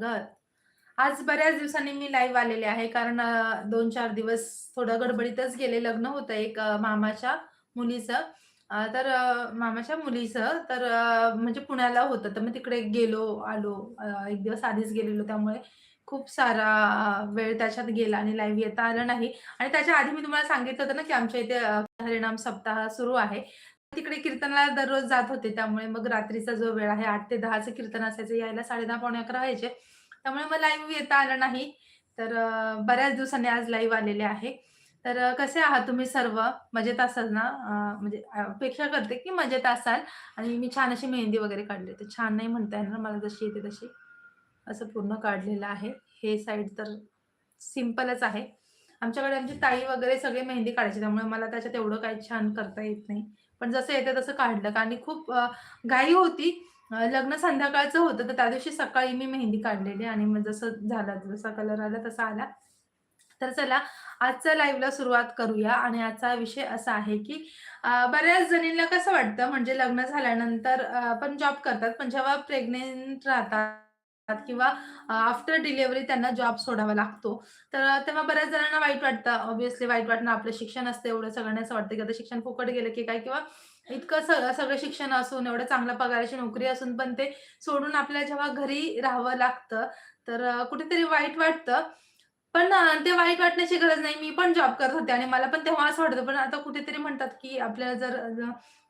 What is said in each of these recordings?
स्वागत. आज बऱ्याच दिवसांनी मी लाईव्ह आलेले आहे कारण दोन चार दिवस थोडं गडबडीतच गेले. लग्न होतं एक मामाच्या मुलीचं. तर मामाच्या मुलीचं तर म्हणजे पुण्याला होतं. तर मग तिकडे गेलो, आलो. एक दिवस आधीच गेलेलो त्यामुळे खूप सारा वेळ त्याच्यात गेला आणि लाईव्ह येता आलं नाही. आणि त्याच्या आधी मी तुम्हाला सांगितलं होतं ना, की आमच्या इथे हरिणाम सप्ताह सुरू आहे. तिकडे कीर्तनाला दररोज जात होते. त्यामुळे मग रात्रीचा जो वेळ आहे आठ ते दहाचं कीर्तन असायचं. यायला साडेदहा पावणे 11 व्हायचे. त्यामुळे मग लाईव्ह येता आलं नाही. तर बऱ्याच दिवसांनी आज लाईव्ह आलेले आहे. तर कसे आहात तुम्ही सर्व? मजेत असाल ना? म्हणजे अपेक्षा करते, की मजेत असाल आणि मी छान अशी मेहंदी वगैरे काढली. तर छान नाही म्हणता येणार मला जशी येते तशी. असं पूर्ण काढलेलं आहे. हे साईड तर सिम्पलच आहे. आमच्याकडे आमची ताई वगैरे सगळे मेहंदी काढायची त्यामुळे मला त्याच्यात एवढं काही छान करता येत नाही. पण जसं येतं तसं काढलं आणि खूप घाई होती. लग्न संध्याकाळचं होतं. तर त्या दिवशी सकाळी मी मेहंदी काढलेली आणि मग जसं झालं, जसा कलर आला तसा आला. तर चला आजच्या लाईव्हला सुरुवात करूया आणि आजचा विषय असा आहे, की बऱ्याच जणींना कसं वाटतं म्हणजे लग्न झाल्यानंतर पण जॉब करतात. पण जेव्हा प्रेग्नंट राहतात किंवा आफ्टर डिलिव्हरी त्यांना जॉब सोडावा लागतो. तर तेव्हा बऱ्याच जणांना वाईट वाटतं. ऑब्विसली वाईट वाटणं आपलं शिक्षण असतं एवढं सगळ्यांना असं वाटतं, की आता शिक्षण फुकट गेलं की काय किंवा इतकं सगळं सगळं शिक्षण असून, एवढं चांगल्या पगाराची नोकरी असून पण ते सोडून आपल्याला जेव्हा घरी राहावं लागतं, तर कुठेतरी वाईट वाटतं. पण अ, ते वाईट वाटण्याची गरज नाही. मी पण जॉब करत होते आणि मला पण तेव्हा असं वाटतं. पण आता कुठेतरी म्हणतात, की आपल्याला जर अ,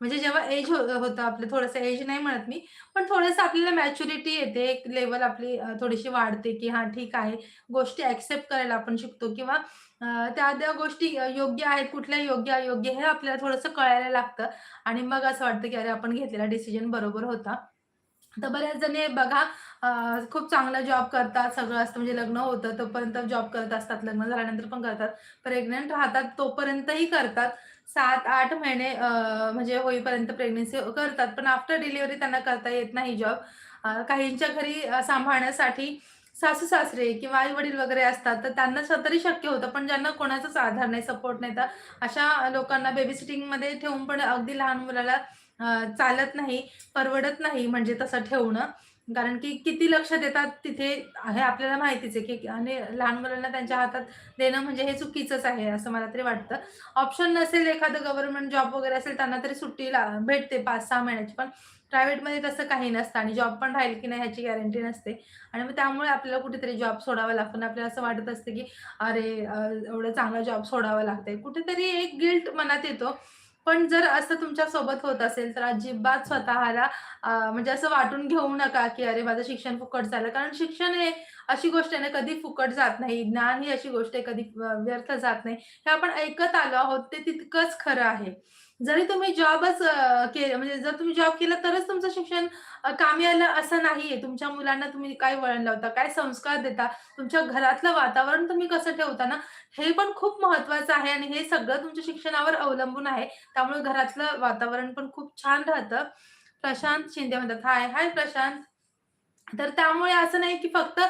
म्हणजे जेव्हा एज हो होतं आपलं थोडंसं एज नाही म्हणत मी, पण थोडंसं आपल्याला मॅच्युरिटी येते. एक लेव्हल आपली अ, थोडीशी वाढते, की हां, ठीक आहे. गोष्टी ऍक्सेप्ट करायला आपण शिकतो किंवा अ, त्या त्या गोष्टी अ, योग्य आहेत, कुठल्या योग्य, अयोग्य हे आपल्याला थोडंसं कळायला लागतं आणि मग असं वाटतं, की अरे आपण घेतलेला डिसिजन बरोबर होता. तर बऱ्याच जणी बघा खूप चांगला जॉब करतात, सगळं असतं म्हणजे लग्न होतं तोपर्यंत जॉब करत असतात, लग्न झाल्यानंतर पण करतात. प्रेग्नंट राहतात तोपर्यंतही करतात. 7-8 महिने म्हणजे होईपर्यंत प्रेग्नन्सी करतात. पण आफ्टर डिलिव्हरी त्यांना करता येत नाही जॉब. काहींच्या घरी सांभाळण्यासाठी सासू-सासरे किंवा आई-वडील वगैरे असतात, तर त्यांना स तरी शक्य होतं. पण ज्यांना कोणाचाच आधार नाही, सपोर्ट नाही, तर अशा लोकांना बेबी सिटिंगमध्ये ठेवून पण अगदी लहान मुलाला चालत नाही, परवडत नाही म्हणजे तसं ठेवणं. कारण की किती लक्ष देतात तिथे हे आपल्याला माहितीच आहे, की आणि लहान मुलांना त्यांच्या हातात देणं म्हणजे हे चुकीचंच आहे, असं मला तरी वाटतं. ऑप्शन नसेल एखादं गव्हर्नमेंट जॉब वगैरे असेल त्यांना तरी सुट्टी भेटते 5-6 महिन्याची. पण प्रायव्हेटमध्ये तसं काही नसतं आणि जॉब पण राहील की नाही ह्याची गॅरंटी नसते आणि मग त्यामुळे आपल्याला कुठेतरी जॉब सोडावा लागतो आणि आपल्याला असं वाटत असतं, की अरे एवढं चांगला जॉब सोडावा लागतंय. कुठेतरी एक गिल्ट मनात येतो. पण जर असं तुमच्यासोबत होत असेल, तर अजिबात स्वतःला म्हणजे असं वाटून घेऊ नका, की अरे माझं शिक्षण फुकट झालं. कारण शिक्षण हे अशी गोष्ट आहे ना, कधी फुकट जात नाही. ज्ञान ही अशी गोष्ट आहे, कधी व्यर्थ जात नाही. हे आपण ऐकत आलो आहोत, ते तितकंच खरं आहे. जरी तुम्ही जॉबच के म्हणजे जर तुम्ही जॉब केला तरच तुमचं शिक्षण कामी आलं असं नाहीये. तुमच्या मुलांना तुम्ही काय वळण लावता, काय संस्कार देता, तुमच्या घरातलं वातावरण तुम्ही कसं ठेवता ना, हे पण खूप महत्त्वाचं आहे आणि हे सगळं तुमच्या शिक्षणावर अवलंबून आहे. त्यामुळे घरातलं वातावरण पण खूप छान राहतं. प्रशांत शिंदे म्हणतात, "हाय, हाय प्रशांत." तर त्यामुळे असं नाही की फक्त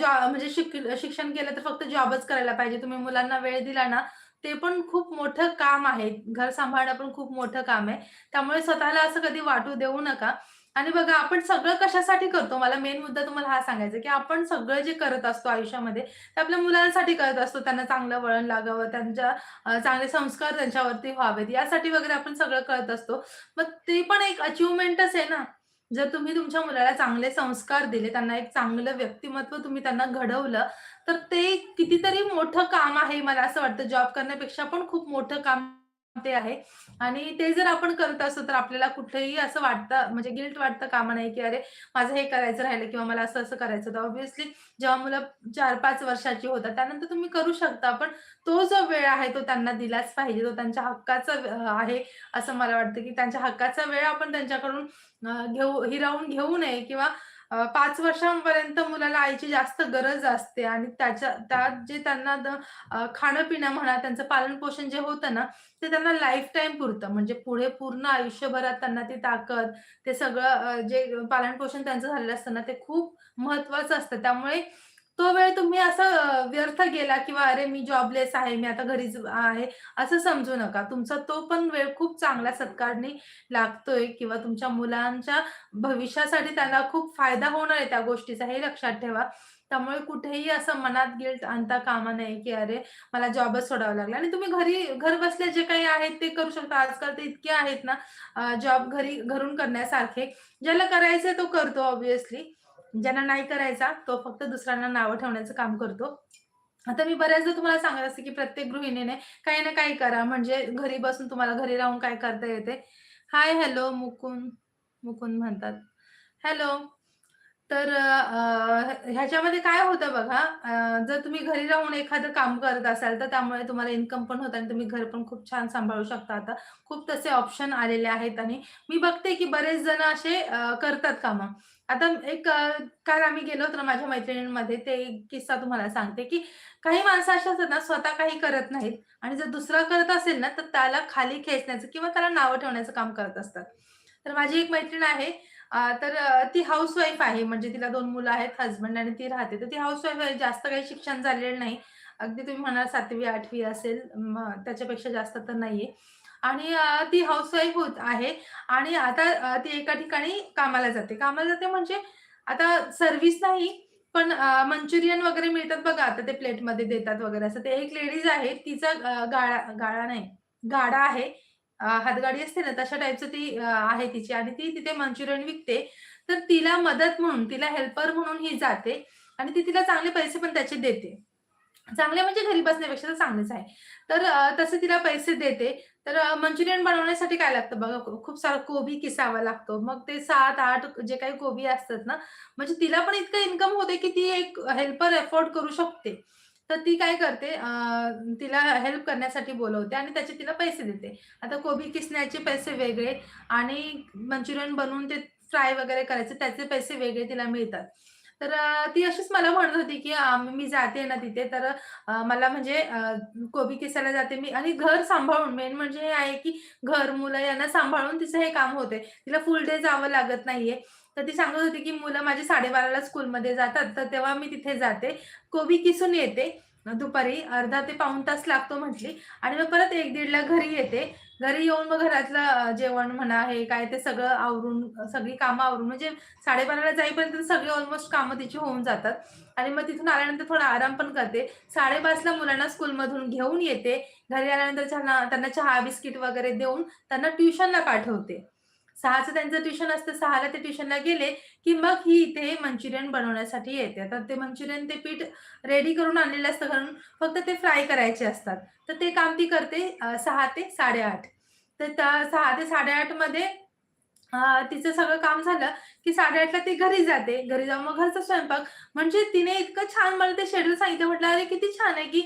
जॉ म्हणजे शिक्षण केलं तर फक्त जॉबच करायला पाहिजे. तुम्ही मुलांना वेळ दिला ना, ते पण खूप मोठं काम आहे. घर सांभाळणं पण खूप मोठं काम आहे. त्यामुळे स्वतःला असं कधी वाटू देऊ नका. आणि बघा आपण सगळं कशासाठी करतो? मला मेन मुद्दा तुम्हाला हा सांगायचा की आपण सगळं जे करत असतो आयुष्यामध्ये, ते आपल्या मुलांसाठी करत असतो. त्यांना चांगलं वळण लागावं, त्यांच्या चांगले संस्कार त्यांच्यावरती व्हावेत, यासाठी वगैरे आपण सगळं करत असतो. मग ते पण एक अचिव्हमेंटच आहे ना. जर तुम्ही तुमच्या मुलाला चांगले संस्कार दिले, त्यांना एक चांगलं व्यक्तिमत्व तुम्ही त्यांना घडवलं, तर ते कितीतरी मोठं काम आहे. मला असं वाटतं जॉब करण्यापेक्षा पण खूप मोठं काम ते आहे. आणि ते जर आपण करत असू, तर आपल्याला कुठेही असं वाटतं म्हणजे गिल्ट वाटतं कामा नाही की "अरे, माझं हे करायचं राहिलं किंवा मला असं-असं करायचं होतं." ऑब्व्हियसली जेव्हा मुलं 4-5 वर्षाची होतात, त्यानंतर तुम्ही करू शकता. पण तो जो वेळ आहे, तो त्यांना दिलाच पाहिजे. तो त्यांच्या हक्काचा आहे, असं मला वाटतं, की त्यांच्या हक्काचा वेळ आपण त्यांच्याकडून घेऊ हिरावून घेऊ नये किंवा पाच वर्षांपर्यंत मुलाला आईची जास्त गरज असते आणि त्याच्या त्यात जे त्यांना खाणं-पिणं म्हणा, त्यांचं पालन-पोषण जे होतं ना, ते त्यांना लाईफटाईम पुरतं. म्हणजे पुढे पूर्ण आयुष्यभरात त्यांना ती ताकद, ते सगळं जे पालन-पोषण त्यांचं झालेलं असतं ना, ते खूप महत्त्वाचं असतं. त्यामुळे तो वेळ तुम्ही असं व्यर्थ गेला किंवा "अरे, मी जॉबलेस आहे, मी आता घरीच आहे," असं समजू नका. तुमचा तो पण वेळ खूप चांगल्या सत्कारणी लागतोय किंवा तुमच्या मुलांच्या भविष्यासाठी त्यांना खूप फायदा होणार आहे त्या गोष्टीचा, हे लक्षात ठेवा. त्यामुळे कुठेही असं मनात गिल्ट आणता कामा नये, की "अरे, मला जॉबच सोडावा लागला." आणि तुम्ही घरी घर बसल्या जे काही आहेत ते करू शकता. आजकाल ते इतके आहेत ना जॉब घरी घरून करण्यासारखे. ज्याला करायचं तो करतो ऑब्विसली ज्यांना नाही करायचा तो फक्त दुसऱ्यांना नावं ठेवण्याचं काम करतो. आता मी बऱ्याचदा तुम्हाला सांगत असते, की प्रत्येक गृहिणीने काही ना काही करा. म्हणजे घरी बसून तुम्हाला घरी राहून काय करता येते. हाय, हॅलो, मुकुंद मुकुंद म्हणतात. हॅलो. तर ह्याच्यामध्ये काय होतं बघा, जर तुम्ही घरी राहून एखादं काम करत असाल, तर त्यामुळे तुम्हाला इन्कम पण होत आणि तुम्ही घर पण खूप छान सांभाळू शकता आता. खूप तसे ऑप्शन आलेले आहेत आणि मी बघते, की बरेच जण असे करतात कामं. आता एक काल आम्ही गेलो होतो ना माझ्या मैत्रिणींमध्ये, ते एक किस्सा तुम्हाला सांगते, की काही माणसं अशी असतात ना, स्वतः काही करत नाहीत आणि जर दुसरा करत असेल ना, तर त्याला खाली खेचण्याचं किंवा त्याला नावं ठेवण्याचं काम करत असतात. तर माझी एक मैत्रीण आहे तर ती ती हाउसवाईफ आहे. म्हणजे तिला दोन मुलं आहेत, हसबंड आणि ती राहते. तर ती हाउसवाईफ आहे. जास्त काही शिक्षण झालेलं नाही. अगदी तुम्ही म्हणाल 7वी 8वी असेल, मग त्याच्यापेक्षा जास्त तर नाहीये. आणि ती हाऊसवाईफ होत आहे आणि आता ती एका ठिकाणी कामाला जाते. कामाला जाते म्हणजे आता सर्व्हिस नाही, पण मंचुरियन वगैरे मिळतात बघा, आता ते प्लेटमध्ये देतात वगैरे असं. ते एक लेडीज आहे, तिचा गाळा गाळा नाही, गाडा आहे. हातगाडी असते ना, तशा टाईपचं ती आहे तिची आणि ती तिथे मंचुरियन विकते. तर तिला मदत म्हणून, तिला हेल्पर म्हणून ही जाते आणि ती तिला चांगले पैसे पण त्याचे देते. चांगले म्हणजे घरी बसण्यापेक्षा तर चांगलेच आहे. तर तसे तिला पैसे देते. तर मंचुरियन बनवण्यासाठी काय लागतं बघा, खूप सारा कोबी किसावा लागतो. मग ते 7-8 जे काही कोबी असतात ना, म्हणजे तिला पण इतकं इन्कम होते, की ती एक हेल्पर अफोर्ड करू शकते. तर ती काय करते तिला हेल्प करण्यासाठी बोलवते आणि त्याचे तिला पैसे देते. आता कोबी किसण्याचे पैसे वेगळे आणि मंचुरियन बनवून ते फ्राय वगैरे करायचे त्याचे पैसे वेगळे तिला मिळतात. तर ती अशीच मला म्हणत होती, की मी जाते ना तिथे तर मला म्हणजे कोबी केसायला जाते मी आणि घर सांभाळून मेन म्हणजे हे आहे, की घर, मुलं यांना सांभाळून तिचं हे काम होते. तिला फुल डे जावं लागत नाहीये. तर ती सांगत होती, की मुलं माझी 12:30ला स्कूलमध्ये जातात, तर तेव्हा मी तिथे जाते. कोबी किसून येते दुपारी अर्धा ते पाऊण तास लागतो म्हटली आणि मग परत एक दीडला घरी येते. घरी येऊन मग घरातलं जेवण म्हणा, हे काय ते सगळं आवरून, सगळी कामं आवरून म्हणजे 12:30ला जाईपर्यंत सगळी ऑलमोस्ट कामं तिची होऊन जातात आणि मग तिथून आल्यानंतर थोडा आराम पण करते. 5:30ला मुलांना स्कूलमधून घेऊन येते. घरी आल्यानंतर त्यांना त्यांना चहा, बिस्किट वगैरे देऊन त्यांना ट्युशनला पाठवते. सहाचं त्यांचं ट्युशन असतं. सहाला ते ट्युशनला गेले, की मग ही इथे मंचुरियन बनवण्यासाठी येते. तर ते मंचुरियन ते पीठ रेडी करून आणलेलं असतं घरून, फक्त ते फ्राय करायचे असतात. तर ते काम ती करते सहा ते 8:30. तर सहा ते 8:30 मध्ये तिचं सगळं काम झालं, की 8:30ला ती घरी जाते. घरी जाऊन मग घरचा स्वयंपाक. म्हणजे तिने इतकं छान मला ते शेड्यूल सांगितलं. म्हटलं, "अरे, किती छान आहे, की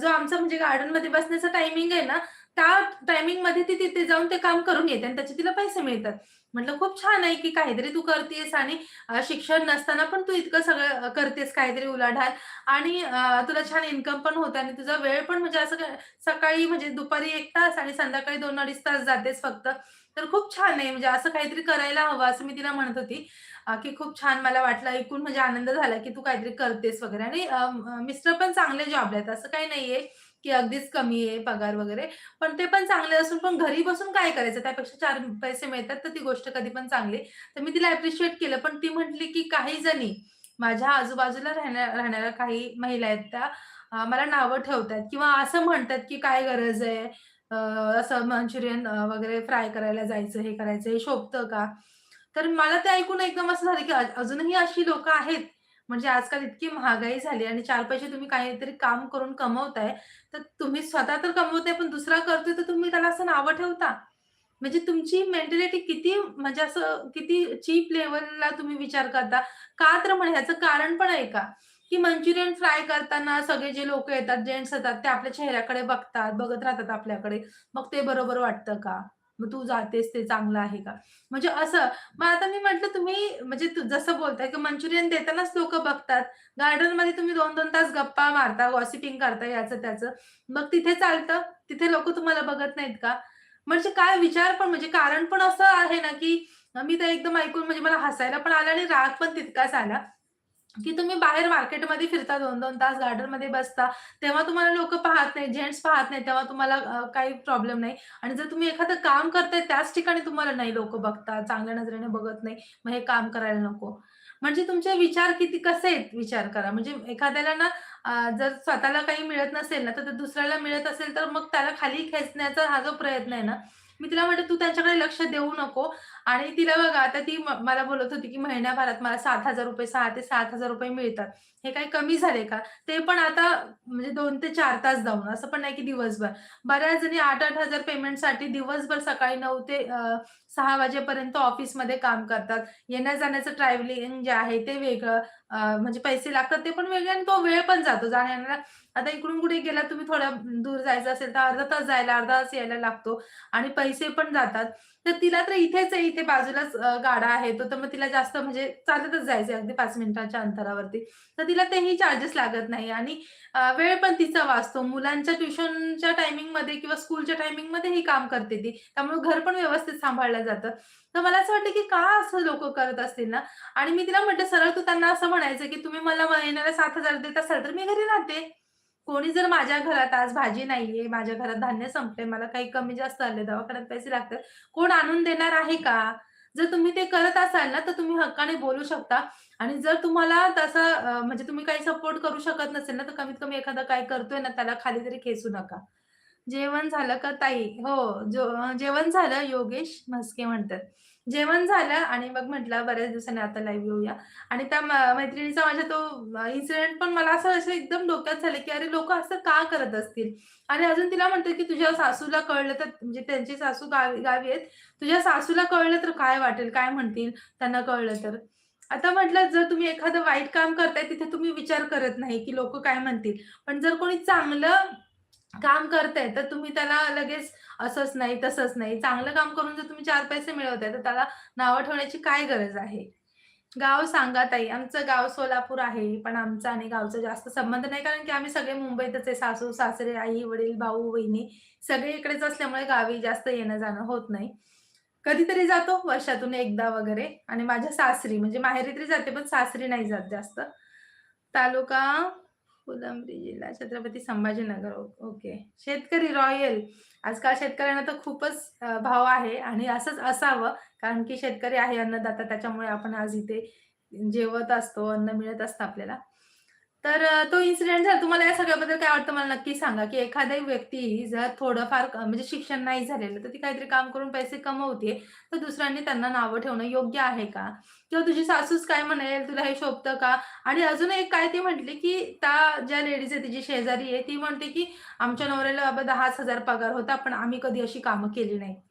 जो आमचा म्हणजे गार्डनमध्ये बसण्याचा टायमिंग आहे ना, त्या टायमिंगमध्ये ती तिथे जाऊन ते काम करून येते आणि त्याचे तिला पैसे मिळतात." म्हटलं, "खूप छान आहे, की काहीतरी तू करतीयेस आणि शिक्षण नसताना पण तू इतकं सगळं करतेस काहीतरी उलाढाल आणि तुला छान इन्कम पण होत आणि तुझा वेळ पण म्हणजे असं सकाळी म्हणजे दुपारी एक तास आणि संध्याकाळी 2-2.5 तास जातेस फक्त. तर खूप छान आहे. म्हणजे असं काहीतरी करायला हवं." असं मी तिला म्हणत होती, की खूप छान मला वाटलं ऐकून म्हणजे आनंद झाला, की तू काहीतरी करतेस वगैरे आणि मिस्टर पण चांगले जॉब आहेत. असं काही नाहीये, की अगदीच कमी आहे पगार वगैरे. पण ते पण चांगले असून पण घरी बसून काय करायचं? त्यापेक्षा चार पैसे मिळतात, तर ती गोष्ट कधी पण चांगली. तर मी तिला अप्रिशिएट केलं. पण ती म्हटली, की काही जणी माझ्या आजूबाजूला राहण्या राहणाऱ्या काही महिला आहेत त्या मला नावं ठेवतात किंवा असं म्हणतात, की "काय गरज आहे? असं मंचुरियन वगैरे फ्राय करायला जायचं, हे करायचं, हे शोभतं का?" तर मला ते ऐकून एकदम असं झालं, की अजूनही अशी लोकं आहेत. म्हणजे आजकाल इतकी महागाई झाली आणि चार पैसे तुम्ही काहीतरी काम करून कमवताय, तर तुम्ही स्वतः तर कमवताय, पण दुसरा करतोय, तर तुम्ही त्याला असं नावं ठेवता? म्हणजे तुमची मेंटॅलिटी किती म्हणजे असं किती चीप लेव्हलला तुम्ही विचार करता. का तर म्हणे ह्याचं कारण पण आहे का? की मंचुरियन फ्राय करताना सगळे जे लोकं येतात, जेंट्स येतात, ते आपल्या चेहऱ्याकडे बघतात, बघत राहतात आपल्याकडे. मग ते बरोबर वाटतं का? मग तू जातेस ते चांगलं आहे का? म्हणजे असं. मग आता मी म्हटलं तुम्ही म्हणजे तू जसं बोलताय, की मंचुरियन देतानाच लोक बघतात. गार्डनमध्ये तुम्ही 2-2 तास गप्पा मारता, गॉसिपिंग करता याचं त्याचं. मग तिथे चालतं? तिथे लोक तुम्हाला बघत नाहीत का? म्हणजे काय विचार पण म्हणजे कारण पण असं आहे ना, की मी तर एकदम ऐकून म्हणजे मला हसायला पण आलं आणि राग पण तितकाच आला. की तुम्ही बाहेर मार्केटमध्ये फिरता 2-2 तास गार्डनमध्ये बसता, तेव्हा तुम्हाला लोक पाहत नाही, जेंट्स पाहत नाही, तेव्हा तुम्हाला अ, काही प्रॉब्लेम नाही. आणि जर तुम्ही एखादं काम करताय त्याच ठिकाणी तुम्हाला नाही लोक बघतात, चांगल्या नजरेने बघत नाही, मग हे काम करायला नको. म्हणजे तुमचे विचार किती कसे आहेत विचार करा. म्हणजे एखाद्याला ना अ, जर स्वतःला काही मिळत नसेल ना, तर ते दुसऱ्याला मिळत असेल, तर मग त्याला खाली खेचण्याचा हा जो प्रयत्न आहे ना, मी तुला म्हणते "तू त्यांच्याकडे लक्ष देऊ नको." आणि तिला बघा आता ती मला बोलत होती, की महिन्याभरात मला सात हजार रुपये सहा ते ₹7,000 मिळतात. हे काही कमी झाले का? ते पण आता म्हणजे दोन ते चार तास जाऊन, असं पण नाही की दिवसभर. बऱ्याच जणी 8-8 हजार पेमेंटसाठी दिवसभर सकाळी नऊ ते सहा वाजेपर्यंत ऑफिसमध्ये काम करतात. येण्या-जाण्याचं ट्रॅव्हलिंग जे आहे ते वेगळं. म्हणजे पैसे लागतात ते पण वेगळे आणि तो वेळ पण जातो जाण्याला आता इकडून कुठे गेला तुम्ही थोडा दूर जायचं असेल तर अर्धा तास जायला, अर्धा तास यायला लागतो आणि पैसे पण जातात. तर तिला तर इथेच आहे, इथे बाजूलाच गाडा आहे तो, तर मग तिला जास्त म्हणजे चालतच जायचं अगदी पाच मिनिटांच्या अंतरावरती. तर तिला तेही चार्जेस लागत नाही आणि वेळ पण तिचा वाचतो. मुलांच्या ट्युशनच्या टायमिंगमध्ये किंवा स्कूलच्या टायमिंगमध्ये ही काम करते ती. त्यामुळे घर पण व्यवस्थित सांभाळलं जातं. तर मला असं वाटतं, की का असं लोक करत असतील ना? आणि मी तिला म्हटलं, सरळ तू त्यांना असं म्हणायचं, की तुम्ही मला महिन्याला सात हजार देत असाल, तर मी घरी राहते. कोणी जर माझ्या घरात आज भाजी नाहीये, माझ्या घरात धान्य संपले मला काही कमी जास्त आले, दवाखान्यात पैसे लागतात, कोण आणून देणार आहे का? जर तुम्ही ते करत असाल ना, तर तुम्ही हक्काने बोलू शकता आणि जर तुम्हाला तसं म्हणजे तुम्ही काही सपोर्ट करू शकत नसेल ना, तर कमीत कमी एखादा काय करतोय ना, त्याला खाली तरी खेचू नका. जेवण झालं का ताई? हो, जो जेवण झालं योगेश म्हस्के म्हणतात. जेवण झालं आणि मग म्हटलं बऱ्याच दिवसांनी आता लाईव्ह येऊया आणि त्या मैत्रिणीचा माझ्या तो इन्सिडेंट पण मला असं असं एकदम डोक्यात झालं, की अरे लोक असं का करत असतील? आणि अजून तिला म्हणते, की तुझ्या सासूला कळलं तर म्हणजे त्यांची सासू गावी गावी आहेत. तुझ्या सासूला कळलं तर काय वाटेल? काय म्हणतील त्यांना कळलं तर? आता म्हटलं जर तुम्ही एखादं वाईट काम करताय तिथे तुम्ही विचार करत नाही, की लोक काय म्हणतील? पण जर कोणी चांगलं काम करताय तर तुम्ही त्याला लगेच असंच नाही, तसंच नाही. चांगलं काम करून जर तुम्ही चार पैसे मिळवताय, तर त्याला नावं ठेवण्याची काय गरज आहे? गाव सांगा ताई. आमचं गाव सोलापूर आहे, पण आमचा आणि गावचा जास्त संबंध नाही, कारण की आम्ही सगळे मुंबईतच आहे. सासू-सासरे, आई-वडील, भाऊ-बहिणी सगळे इकडेच असल्यामुळे गावी जास्त येणं-जाणं होत नाही. कधीतरी जातो वर्षातून एकदा वगैरे आणि माझ्या सासरी म्हणजे माहेरी तरी जाते, पण सासरी नाही जात जास्त. तालुका फुलंब्री, जिल्हा छत्रपती संभाजीनगर. ओके. शेतकरी रॉयल. आजकाल शेतकऱ्यांना तर खूपच भाव आहे आणि असंच असावं, कारण की शेतकरी आहे अन्नदाता. त्याच्यामुळे आपण आज इथे जेवत असतो, अन्न मिळत असतं आपल्याला. तर तो इन्सिडेंट झाला. तुम्हाला या सगळ्याबद्दल काय वाटतं मला नक्की सांगा, की एखादी व्यक्ती जर थोडंफार म्हणजे शिक्षण नाही झालेलं, तर ती काहीतरी काम करून पैसे कमवते, तर दुसऱ्यांनी त्यांना नावं ठेवणं योग्य आहे का? किंवा तुझी सासूच काय म्हणेल, तुला हे शोभतं का? आणि अजून एक काय ती म्हटली, की त्या ज्या लेडीज आहे तिची शेजारी आहे, ती म्हणते, की "आमच्या नवऱ्याला बाबा दहाच हजार पगार होता, पण आम्ही कधी अशी कामं केली नाही."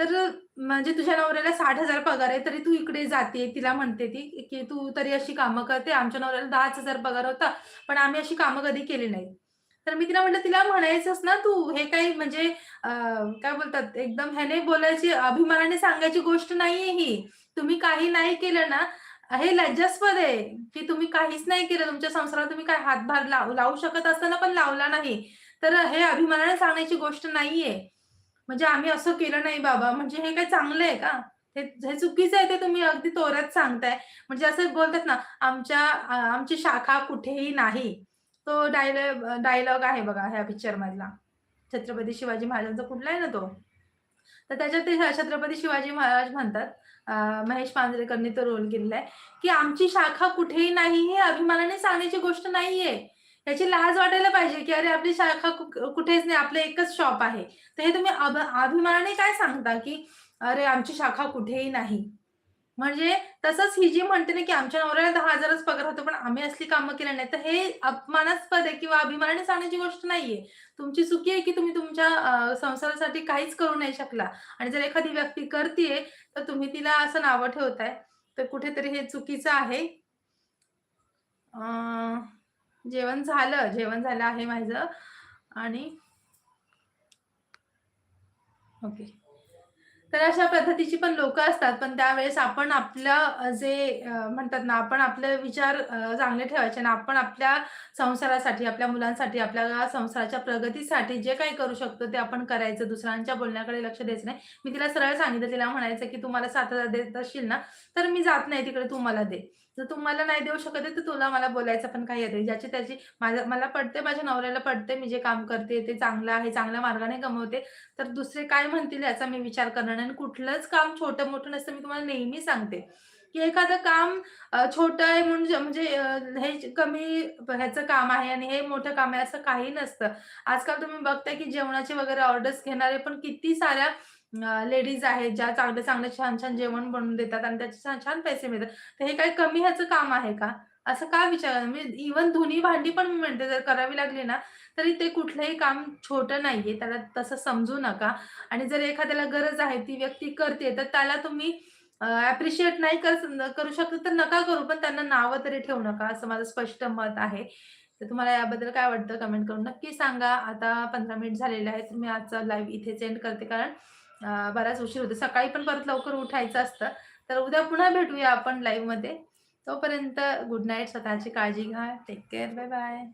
तर म्हणजे तुझ्या नवऱ्याला साठ हजार पगार आहे, तरी तू इकडे जाते. तिला म्हणते ती, की "तू तरी अशी कामं करते. आमच्या नवऱ्याला दहाच हजार पगार होता, पण आम्ही अशी कामं कधी केली नाही तर मी तिला म्हटलं, "तिला म्हणायचंस ना तू, हे काही म्हणजे काय बोलतात एकदम ह्याने बोलायची, अभिमानाने सांगायची गोष्ट नाहीये ही. तुम्ही काही नाही केलं ना, हे लज्जास्पद आहे, की तुम्ही काहीच नाही केलं. तुमच्या संसारात तुम्ही काय हातभार लावू लावू शकत असताना पण लावला नाही. तर हे अभिमानाने सांगण्याची गोष्ट नाहीये." म्हणजे आम्ही असं केलं नाही बाबा, म्हणजे हे काही चांगलं आहे का? हे चुकीचं आहे ते तुम्ही अगदी तोऱ्यात सांगताय. म्हणजे असं बोलतात ना, आमच्या आमची शाखा कुठेही नाही. तो डायलॉग डायलॉग आहे बघा ह्या पिक्चर मधला छत्रपती शिवाजी महाराजांचा कुठला आहे ना तो? तर त्याच्यात ते छत्रपती शिवाजी महाराज म्हणतात, महेश मांजरेकरनी तो रोल केलेला आहे, की आमची शाखा कुठेही नाही हे अभिमानाने सांगण्याची गोष्ट नाहीये. याची लाज वाटायला पाहिजे, की अरे आपली शाखा कुठेच नाही, आपलं एकच शॉप आहे. तर हे तुम्ही अभिमानाने काय सांगता, की अरे आमची शाखा कुठेही नाही. म्हणजे तसंच ही जी म्हणते ना, की आमच्या नवऱ्याला दहा हजारच पगार होतो, पण आम्ही असली कामं केली नाही. तर हे अपमानास्पद आहे किंवा अभिमानाने सांगण्याची गोष्ट नाहीये. तुमची चुकी आहे, की तुम्ही तुमच्या संसारासाठी काहीच करू नाही शकला आणि जर एखादी व्यक्ती करतीये, तर तुम्ही तिला असं नावं ठेवताय. तर कुठेतरी हे चुकीचं आहे. जेवण झालं, जेवण झालं आहे माझं आणि ओके. तर अशा पद्धतीची पण लोक असतात. पण त्यावेळेस आपण आपलं जे म्हणतात ना, आपण आपले विचार चांगले ठेवायचे आणि आपण आपल्या संसारासाठी, आपल्या मुलांसाठी, आपल्या संसाराच्या प्रगतीसाठी जे काही करू शकतो ते आपण करायचं. दुसऱ्यांच्या बोलण्याकडे लक्ष द्यायचं नाही. मी तिला सरळ सांगितलं, तिला म्हणायचं, की "तू मला 7,000 देत असशील ना, तर मी जात नाही तिकडे, तू मला दे." जर तू मला नाही देऊ शकत आहे, तर तुला मला बोलायचं पण काही येते ज्याची त्याची माझ्या मला पडते माझ्या नवऱ्याला पडते मी जे काम करते ते चांगलं आहे, चांगल्या मार्गाने कमवते. तर दुसरे काय म्हणतील याचा मी विचार करणार आणि कुठलंच काम छोटं-मोठं नसतं. मी तुम्हाला नेहमी सांगते, की एखादं काम छोटं आहे म्हणून म्हणजे हे कमी ह्याचं काम आहे आणि हे मोठं काम आहे असं काही नसतं. आजकाल तुम्ही बघताय, की जेवणाचे वगैरे ऑर्डर्स घेणारे पण किती साऱ्या लेडीज आहेत, ज्या चांगले-चांगले, छान-छान जेवण बनवून देतात आणि त्याचे छान-छान पैसे मिळतात. तर हे काही कमी ह्याचं काम आहे का? असं का विचार म्हणजे इव्हन धुनी भांडी पण मी म्हणते जर करावी लागली ना, तरी ते कुठलंही काम छोटं नाहीये. त्याला तसं समजू नका आणि जर एखाद्याला गरज आहे, ती व्यक्ती करते, तर त्याला तुम्ही अ, नाही कर करू शकत तर नका करू, पण त्यांना नावं तरी ठेवू नका, असं माझं स्पष्ट मत आहे. तर तुम्हाला याबद्दल काय वाटतं कमेंट करून नक्की सांगा. आता 15 मिनिट झालेले आहेत. मी आजचा लाईव्ह इथेच एंड करते कारण बराच उशीर होतो. सकाळी पण परत लवकर उठायचं असतं. तर उद्या पुन्हा भेटूया आपण लाईव्हमध्ये. तोपर्यंत गुड नाईट. स्वतःची काळजी घ्या. Take care. Bye bye.